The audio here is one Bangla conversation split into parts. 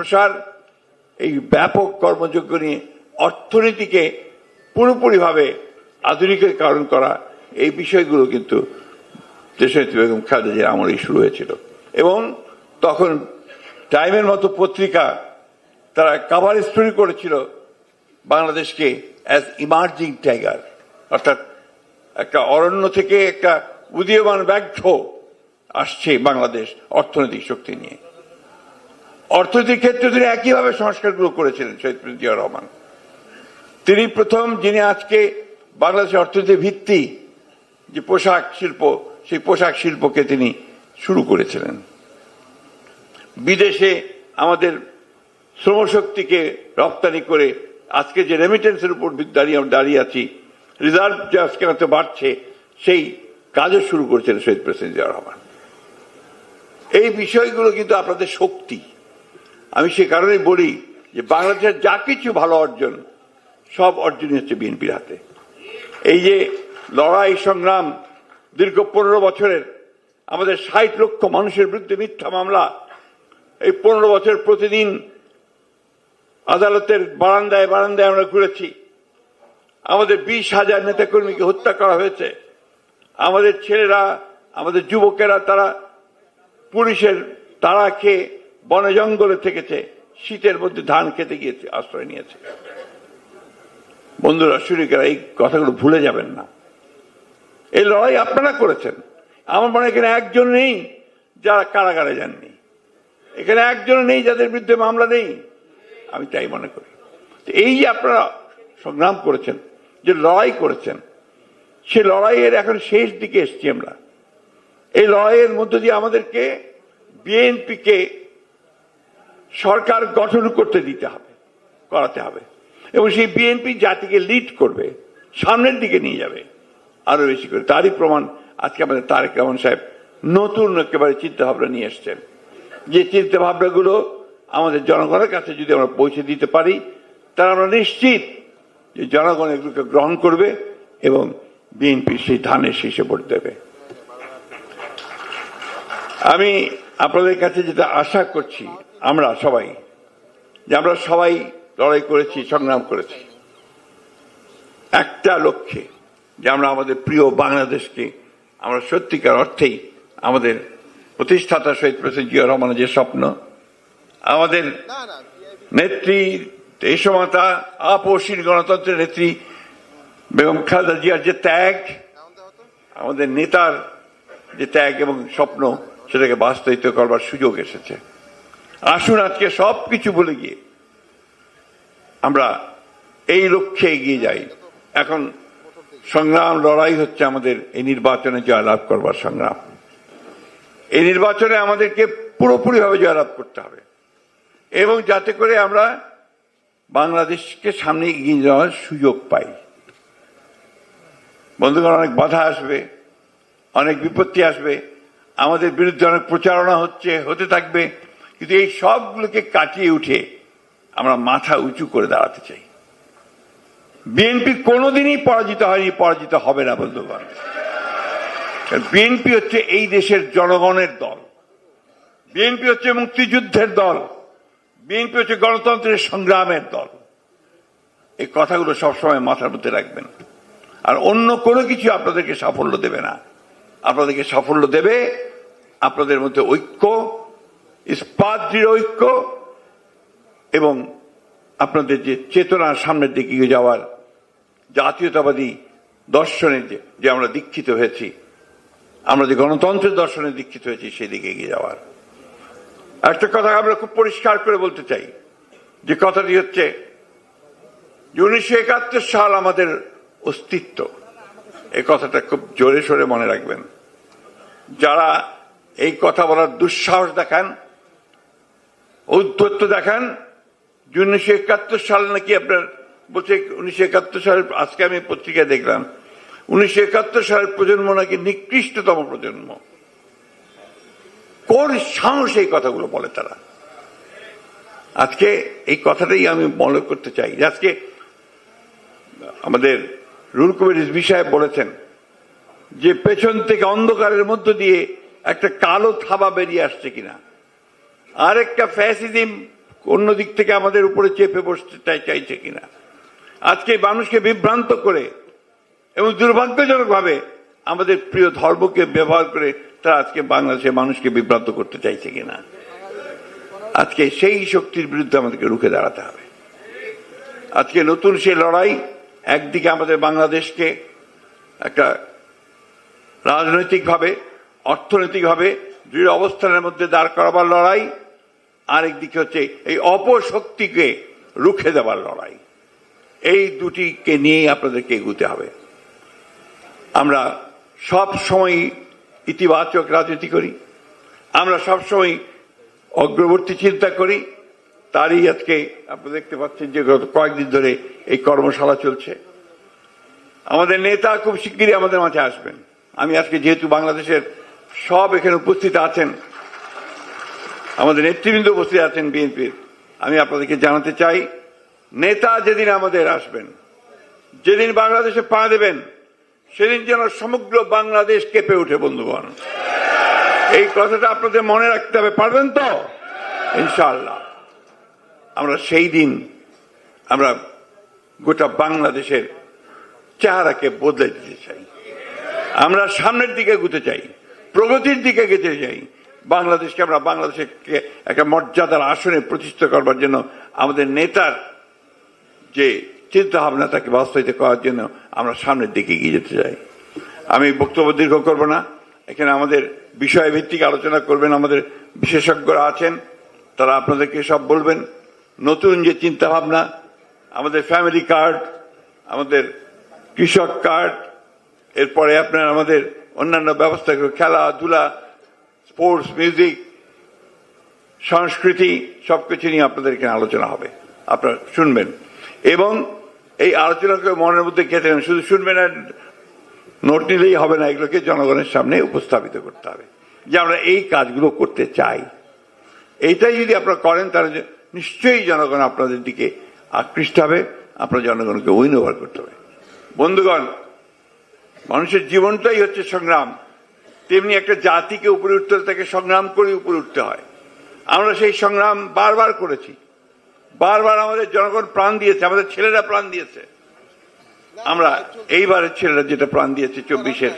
প্রসার এই ব্যাপক কর্মযোগ্য নিয়ে অর্থনীতিকে পুরোপুরিভাবে আধুনিকীকরণ করা, এই বিষয়গুলো কিন্তু দেশনেত্রী বেগম খালেদা জিয়ার আমলেই শুরু হয়েছিল। এবং তখন টাইমের মতো পত্রিকা তারা কাভার স্টোরি করেছিল বাংলাদেশকে অ্যাজ ইমার্জিং টাইগার অর্থাৎ একটা অরণ্য থেকে একটা উদীয়মান ব্যাঘ্র আসছে বাংলাদেশ অর্থনৈতিক শক্তি নিয়ে। অর্থনৈতিক ক্ষেত্রে তিনি একইভাবে সংস্কারগুলো করেছিলেন, শহীদ জিয়া রহমান। তিনি প্রথম, যিনি আজকে বাংলাদেশের অর্থনীতির ভিত্তি, যে পোশাক শিল্প, সেই পোশাক শিল্পকে তিনি শুরু করেছিলেন। বিদেশে আমাদের শ্রমশক্তিকে রপ্তানি করে আজকে যে রেমিটেন্সের উপর দাঁড়িয়ে দাঁড়িয়ে আছি রিজার্ভ যে আজকে হয়তো বাড়ছে, সেই কাজও শুরু করেছিলেন শহীদ প্রেসিডেন্ট জিয়া রহমান। এই বিষয়গুলো কিন্তু আপনাদের শক্তি। আমি সে কারণেই বলি যে বাংলাদেশের যা কিছু ভালো অর্জন, সব অর্জনই হচ্ছে বিএনপির হাতে। এই যে লড়াই সংগ্রাম দীর্ঘ পনেরো বছরের, আমাদের ষাট লক্ষ মানুষের বিরুদ্ধে মিথ্যা মামলা, এই পনেরো বছর প্রতিদিন আদালতের বারান্দায় বারান্দায় আমরা ঘুরেছি। আমাদের বিশ হাজার নেতাকর্মীকে হত্যা করা হয়েছে। আমাদের ছেলেরা, আমাদের যুবকেরা, তারা পুলিশের তারা খেয়ে বনে জঙ্গলে থেকেছে, শীতের মধ্যে ধান খেতে গিয়েছে আশ্রয় নিয়েছে। বন্ধুরা সুরিকেরা এই কথাগুলো ভুলে যাবেন না। এই লড়াই আপনারা করেছেন। আমার মনে এখানে একজন নেই যারা কারাগারে যাননি। এখানে একজন নেই যাদের বিরুদ্ধে মামলা নেই। আমি তাই মনে করি। এই যে আপনারা সংগ্রাম করেছেন, যে লড়াই করেছেন, সে লড়াইয়ের এখন শেষ দিকে এসছি আমরা। এই লড়াইয়ের মধ্য দিয়ে আমাদেরকে বিএনপিকে সরকার গঠন করতে দিতে হবে, করাতে হবে। এবং সেই বিএনপি জাতিকে লিড করবে, সামনের দিকে নিয়ে যাবে আরও বেশি করে। তারই প্রমাণ আজকে আমাদের তারেক রহমান সাহেব নতুন একেবারে চিন্তা ভাবনা নিয়ে এসছেন। যে চিন্তা ভাবনাগুলো আমাদের জনগণের কাছে যদি আমরা পৌঁছে দিতে পারি, তাহলে আমরা নিশ্চিত যে জনগণ এগুলোকে গ্রহণ করবে এবং বিএনপি সেই ধানের শীষে ভোট দেবে। আমি আপনাদের কাছে যেটা আশা করছি আমরা সবাই যে আমরা সবাই লড়াই করেছি সংগ্রাম করেছি। একটা লক্ষ্যে যে আমরা আমাদের প্রিয় বাংলাদেশকে আমরা সত্যিকার অর্থেই আমাদের প্রতিষ্ঠাতা শহীদ প্রেসিডেন্ট জিয়া রহমানের যে স্বপ্ন আমাদের নেত্রী দেশমাতা আপসীর গণতন্ত্রের নেত্রী বেগম খালেদা জিয়ার যে ত্যাগ আমাদের নেতার যে ত্যাগ এবং স্বপ্ন সেটাকে বাস্তবিত করবার সুযোগ এসেছে। আসুন আজকে সব কিছু ভুলে গিয়ে আমরা এই লক্ষ্যে এগিয়ে যাই। এখন সংগ্রাম, লড়াই হচ্ছে আমাদের এই নির্বাচনে জয়লাভ করবার সংগ্রাম। এই নির্বাচনে আমাদেরকে পুরোপুরিভাবে জয়লাভ করতে হবে এবং যাতে করে আমরা বাংলাদেশকে সামনে এগিয়ে যাওয়ার সুযোগ পাই। বন্ধুগণ, অনেক বাধা আসবে, অনেক বিপত্তি আসবে। আমাদের বিরুদ্ধে অনেক প্রচারণা হচ্ছে, হতে থাকবে। কিন্তু এই সবগুলোকে কাটিয়ে উঠে আমরা মাথা উঁচু করে দাঁড়াতে চাই। বিএনপি কোনোদিনই পরাজিত হয়নি, পরাজিত হবে না বন্ধুগণ বিএনপি হচ্ছে এই দেশের জনগণের দল। বিএনপি হচ্ছে মুক্তিযুদ্ধের দল। বিএনপি হচ্ছে গণতন্ত্রের সংগ্রামের দল। এই কথাগুলো সবসময় মাথার মধ্যে রাখবেন। আর অন্য কোনো কিছু আপনাদেরকে সাফল্য দেবে না। আপনাদেরকে সাফল্য দেবে আপনাদের মধ্যে ঐক্য ইস্পাত দৃঢ় ঐক্য এবং আপনাদের যে চেতনা সামনের দিকে যাওয়ার জাতীয়তাবাদী দর্শনে যে আমরা দীক্ষিত হয়েছি আমরা যে গণতন্ত্রের দর্শনে দীক্ষিত হয়েছি সেই দিকে এগিয়ে যাওয়ার একটা কথা আমরা খুব পরিষ্কার করে বলতে চাই। যে কথাটি হচ্ছে যে উনিশশো একাত্তর সাল আমাদের অস্তিত্ব। এই কথাটা খুব জোরে সোরে মনে রাখবেন। যারা এই কথা বলার দুঃসাহস দেখান ঔদ্ধত্য দেখান উনিশশো একাত্তর সাল নাকি আপনার বলছে, উনিশশো একাত্তর সালের আজকে আমি পত্রিকায় দেখলাম। উনিশশো একাত্তর সালের প্রজন্ম নাকি নিকৃষ্টতম প্রজন্ম। কোন সাহস এই কথাগুলো বলে তারা? আজকে এই কথাটাই আমি মনে করতে চাই। আজকে আমাদের রুল কবির বিষয়ে বলেছেন যে পেছন থেকে অন্ধকারের মধ্য দিয়ে একটা কালো থাবা বেরিয়ে আসছে কিনা। আরেকটা ফ্যাসিজম অন্য দিক থেকে আমাদের উপরে চেপে বসতে চাই- চাইছে কিনা? আজকে মানুষকে বিভ্রান্ত করে এবং দুর্ভাগ্যজনকভাবে আমাদের প্রিয় ধর্মকে ব্যবহার করে তারা আজকে বাংলাদেশের মানুষকে বিভ্রান্ত করতে চাইছে কিনা? আজকে সেই শক্তির বিরুদ্ধে আমাদেরকে রুখে দাঁড়াতে হবে। আজকে নতুন সে লড়াই একদিকে আমাদের বাংলাদেশকে একটা রাজনৈতিকভাবে, অর্থনৈতিকভাবে দৃঢ় অবস্থানের মধ্যে দাঁড় করাবার লড়াই আরেকদিকে হচ্ছে এই অপশক্তিকে রুখে দেওয়ার লড়াই। এই দুটিকে নিয়েই আপনাদেরকে এগুতে হবে। আমরা সব সময় ইতিবাচক রাজনীতি করি, আমরা সব সময় অগ্রবর্তী চিন্তা করি। তারই আজকে আপনারা দেখতে পাচ্ছেন যে গত কয়েকদিন ধরে এই কর্মশালা চলছে। আমাদের নেতা খুব শিগগিরই আমাদের মাঝে আসবেন। আমি আজকে যেহেতু বাংলাদেশের সব এখানে উপস্থিত আছেন। আমাদের নেতৃবৃন্দ উপস্থিত আছেন বিএনপির আমি আপনাদেরকে জানাতে চাই, নেতা যেদিন আমাদের আসবেন, যেদিন বাংলাদেশে পা দেবেন, সেদিন যেন সমগ্র বাংলাদেশ কেঁপে ওঠে, বন্ধুগণ। এই কথাটা আপনাদের মনে রাখতে হবে, পারবেন তো? ইনশাআল্লাহ। আমরা সেই দিন আমরা গোটা বাংলাদেশের চেহারাকে বদলে দিতে চাই। আমরা সামনের দিকে এগুতে চাই। প্রগতির দিকে যেতে চাই বাংলাদেশকে আমরা বাংলাদেশকে একটা মর্যাদার আসনে প্রতিষ্ঠা করবার জন্য আমাদের নেতার যে চিন্তা ভাবনা তাকে বাস্তবায়িত করার জন্য আমরা সামনের দিকে এগিয়ে যেতে চাই। আমি বক্তব্য দীর্ঘ করব না। এখানে আমাদের বিষয় ভিত্তিক আলোচনা করবেন, আমাদের বিশেষজ্ঞরা আছেন, তারা আপনাদেরকে সব বলবেন। নতুন যে চিন্তা ভাবনা আমাদের ফ্যামিলি কার্ড, আমাদের কৃষক কার্ড, এরপরে আপনার আমাদের অন্যান্য ব্যবস্থা খেলাধুলা স্পোর্টস মিউজিক সংস্কৃতি, সবকিছু নিয়ে আপনাদের এখানে আলোচনা হবে। আপনারা শুনবেন। এবং এই আলোচনাকে মনের মধ্যে নেবেন। শুধু শুনবেন আর নোট নিলেই হবে না, এগুলোকে জনগণের সামনে উপস্থাপিত করতে হবে। যে আমরা এই কাজগুলো করতে চাই। এইটাই যদি আপনারা করেন, তাহলে নিশ্চয়ই জনগণ আপনাদের দিকে আকৃষ্ট হবে। আপনার জনগণকে উইন ওভার করতে হবে। বন্ধুগণ মানুষের জীবনটাই হচ্ছে সংগ্রাম। তেমনি একটা জাতিকে উপরে উঠতে হলে তাকে সংগ্রাম করে উপরে উঠতে হয়। আমরা সেই সংগ্রাম বারবার করেছি। বারবার আমাদের জনগণ প্রাণ দিয়েছে, আমাদের ছেলেরা প্রাণ দিয়েছে। আমরা এইবারের ছেলেরা যেটা প্রাণ দিয়েছে চব্বিশের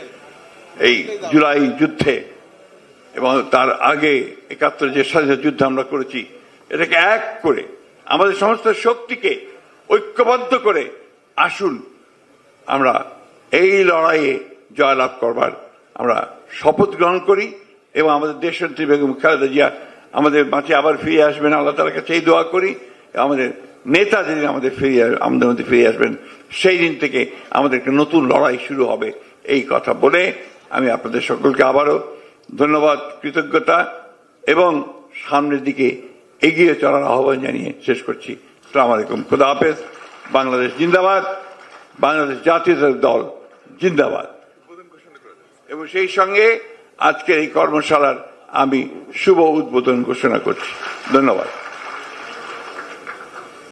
এই জুলাই যুদ্ধে এবং তার আগে একাত্তর যে স্বাধীনতা যুদ্ধ আমরা করেছি, এটাকে এক করে আমাদের সমস্ত শক্তিকে ঐক্যবদ্ধ করে আসুন আমরা এই লড়াইয়ে জয়লাভ করবার আমরা শপথ গ্রহণ করি এবং আমাদের দেশনেত্রী বেগম খালেদা জিয়া আমাদের মাঝে আবার ফিরে আসবেন, আল্লাহ তালার কাছে এই দোয়া করি। আমাদের নেতা যেদিন আমাদের ফিরিয়ে আমাদের মধ্যে ফিরে আসবেন, সেই দিন থেকে আমাদের একটা নতুন লড়াই শুরু হবে এই কথা বলে আমি আপনাদের সকলকে আবারও ধন্যবাদ, কৃতজ্ঞতা এবং সামনের দিকে এগিয়ে চলার আহ্বান জানিয়ে শেষ করছি। সালাম আলাইকুম। খুদা হাফেজ। বাংলাদেশ জিন্দাবাদ। বাংলাদেশ জাতীয় দল। জিন্দাবাদ। এবং সেই সঙ্গে আজকের এই কর্মশালার আমি শুভ উদ্বোধন ঘোষণা করছি। ধন্যবাদ।